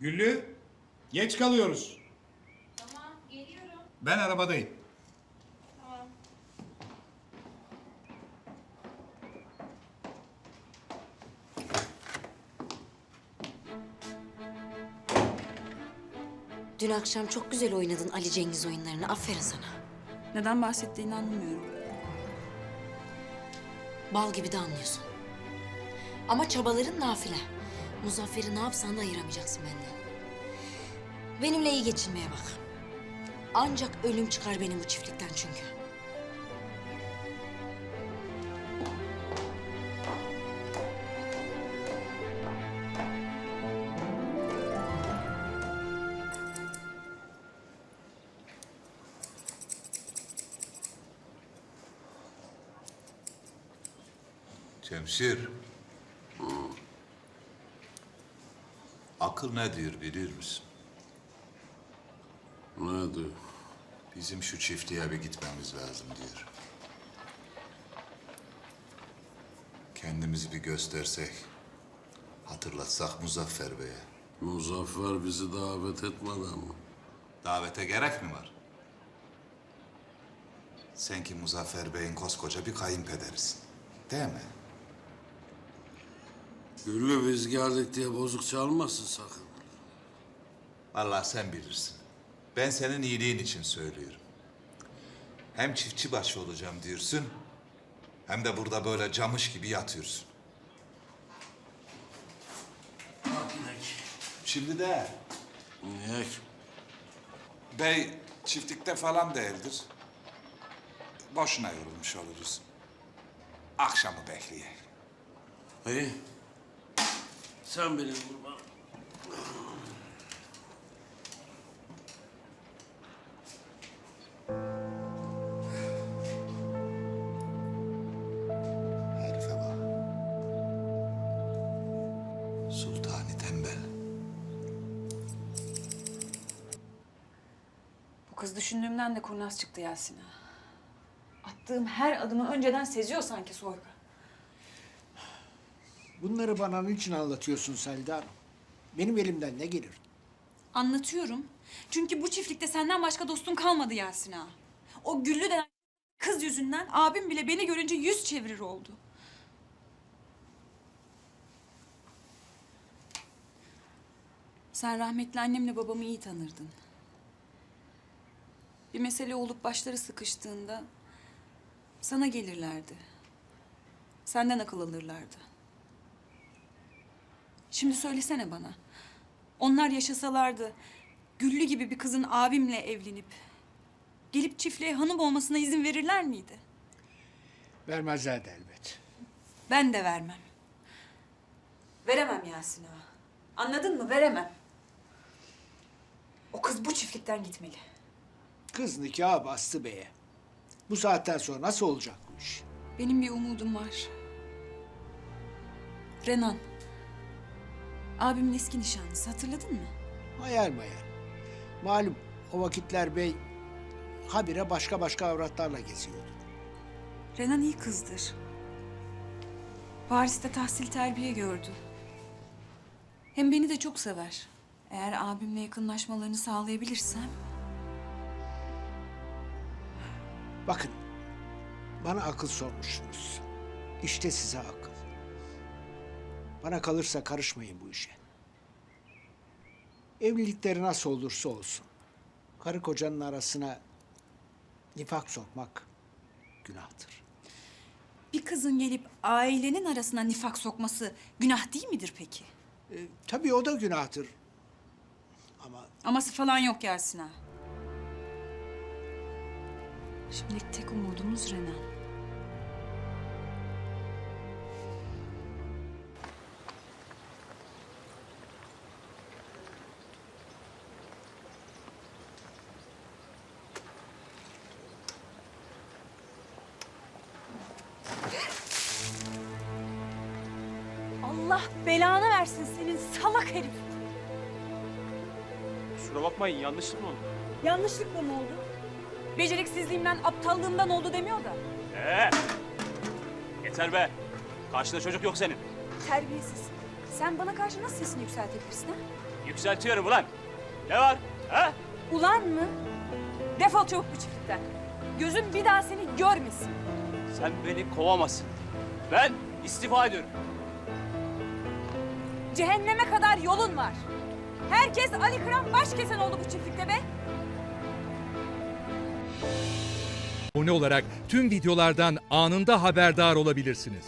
Güllü, geç kalıyoruz. Tamam, geliyorum. Ben arabadayım. Tamam. Dün akşam çok güzel oynadın Ali Cengiz oyunlarını. Aferin sana. Neden bahsettiğini anlamıyorum. Bal gibi de anlıyorsun. Ama çabaların nafile. Muzaffer'i ne yapsan da ayıramayacaksın benden. Benimle iyi geçinmeye bak. Ancak ölüm çıkar benim bu çiftlikten çünkü. Cemşir. Akıl ne diyor bilir misin? Ne diyor? Bizim şu çiftliğe bir gitmemiz lazım diyor. Kendimizi bir göstersek, hatırlatsak Muzaffer Bey'e. Muzaffer bizi davet etmeden mi? Davete gerek mi var? Sen ki Muzaffer Bey'in koskoca bir kayınpederisin. Değil mi? Güllü biz geldik diye bozuk çalmasın sakın. Vallahi sen bilirsin. Ben senin iyiliğin için söylüyorum. Hem çiftçi başı olacağım diyorsun... ...hem de burada böyle camış gibi yatıyorsun. Şimdi de Niye bey çiftlikte falan değildir. Boşuna yorulmuş oluruz. Akşamı bekleyelim. İyi. Sen benim kurban. Herife bak. Sultani tembel. Bu kız düşündüğümden de kurnaz çıktı Yasin ha. Attığım her adımı önceden seziyor sanki Soyka. Bunları bana niçin anlatıyorsun Selda? Benim elimden ne gelir? Anlatıyorum. Çünkü bu çiftlikte senden başka dostun kalmadı Yasin ağa. O güllü denen kız yüzünden abim bile beni görünce yüz çevirir oldu. Sen rahmetli annemle babamı iyi tanırdın. Bir mesele olup başları sıkıştığında sana gelirlerdi. Senden akıl alırlardı. Şimdi söylesene bana. Onlar yaşasalardı Güllü gibi bir kızın abimle evlenip gelip çiftliğe hanım olmasına izin verirler miydi? Vermezlerdi elbet. Ben de vermem. Veremem Yasin ağa. Anladın mı? Veremem. O kız bu çiftlikten gitmeli. Kız nikahı bastı beye. Bu saatten sonra nasıl olacak bu iş? Benim bir umudum var. Renan. Abimin eski nişanlısı hatırladın mı? Hayal mayal. Malum o vakitler bey habire başka başka avratlarla geziyordu. Renan iyi kızdır. Paris'te tahsil terbiye gördü. Hem beni de çok sever. Eğer abimle yakınlaşmalarını sağlayabilirsem... Bakın bana akıl sormuşsunuz. İşte size akıl. Bana kalırsa karışmayın bu işe. Evlilikleri nasıl olursa olsun. Karı kocanın arasına nifak sokmak günahtır. Bir kızın gelip ailenin arasına nifak sokması günah değil midir peki? E, tabii o da günahtır. Ama Aması falan yok Yasin ağa. Şimdilik tek umudumuz Renan. Allah belanı versin senin salak herif. Kusura bakmayın yanlışlık mı oldu? Yanlışlıkla mı oldu? Beceriksizliğimden, aptallığımdan oldu demiyor da. Ee, yeter be. Karşında çocuk yok senin. Terbiyesiz. Sen bana karşı nasıl sesini yükseltebilirsin ha? Yükseltiyorum ulan. Ne var? Ha? Ulan mı? Defol çabuk bu çiftlikten. Gözüm bir daha seni görmesin. Sen beni kovamazsın. Ben istifa ediyorum. Cehenneme kadar yolun var. Herkes Ali Kıran baş kesen oldu bu çiftlikte be. abone olarak tüm videolardan anında haberdar olabilirsiniz.